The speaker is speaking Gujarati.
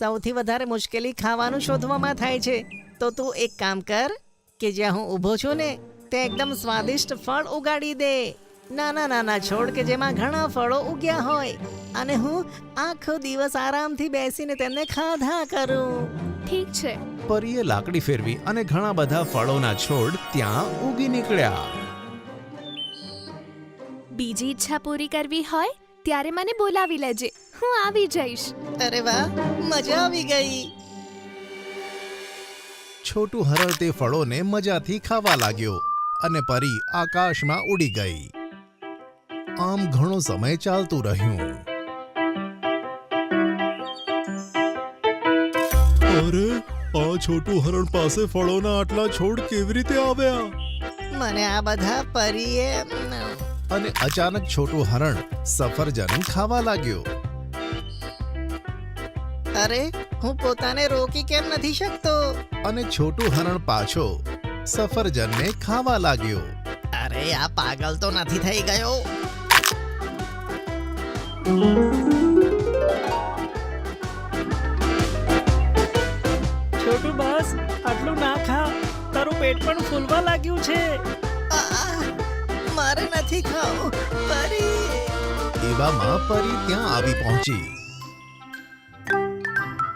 સૌથી વધારે મુશ્કેલી ખાવાનું શોધવામાં થાય છે. તો તું એક કામ કર કે જ્યાં હું ઊભો છું ને તે એકદમ સ્વાદિષ્ટ ફળ ઉગાડી દે. નાના નાના છોડ કે જેમાં ઘણા ફળો ઉગ્યા હોય. અને હું આખો દિવસ આરામથી બેસીને તેમને ખાધા કરું. ઠીક છે. પરીએ લાકડી ફેરવી અને ઘણા બધા ફળોના છોડ ત્યાં ઉગી નીકળ્યા. બીજી ઈચ્છા પૂરી કરવી હોય ત્યારે મને બોલાવી લેજે. હું આવી જઈશ. અરે વાહ મજા આવી ગઈ. છોટું હરણ તે ફળોને મજાથી ખાવા લાગ્યો અને પરી આકાશમાં ઉડી ગઈ. આમ ઘણો સમય ચાલતું રહ્યું. અરે આ છોટું હરણ પાસે ફળોના આટલા છોડ કેવી રીતે આવ્યા? મને આ બધા પરીએ અને અચાનક છોટું હરણ સફરજન ખાવા લાગ્યો. અરે હું પોતાને રોકી કેમ નથી શકતો? અને છોટું હરણ પાછો સફરજનને ખાવા લાગ્યો. અરે આ પાગલ તો નથી થઈ ગયો. છોટું બસ આટલું ના ખા. તારું પેટ પણ ફૂલવા લાગ્યું છે. આ, મારે નથી ખાવું. પરી. એવામાં પરી ત્યાં આવી પહોંચી.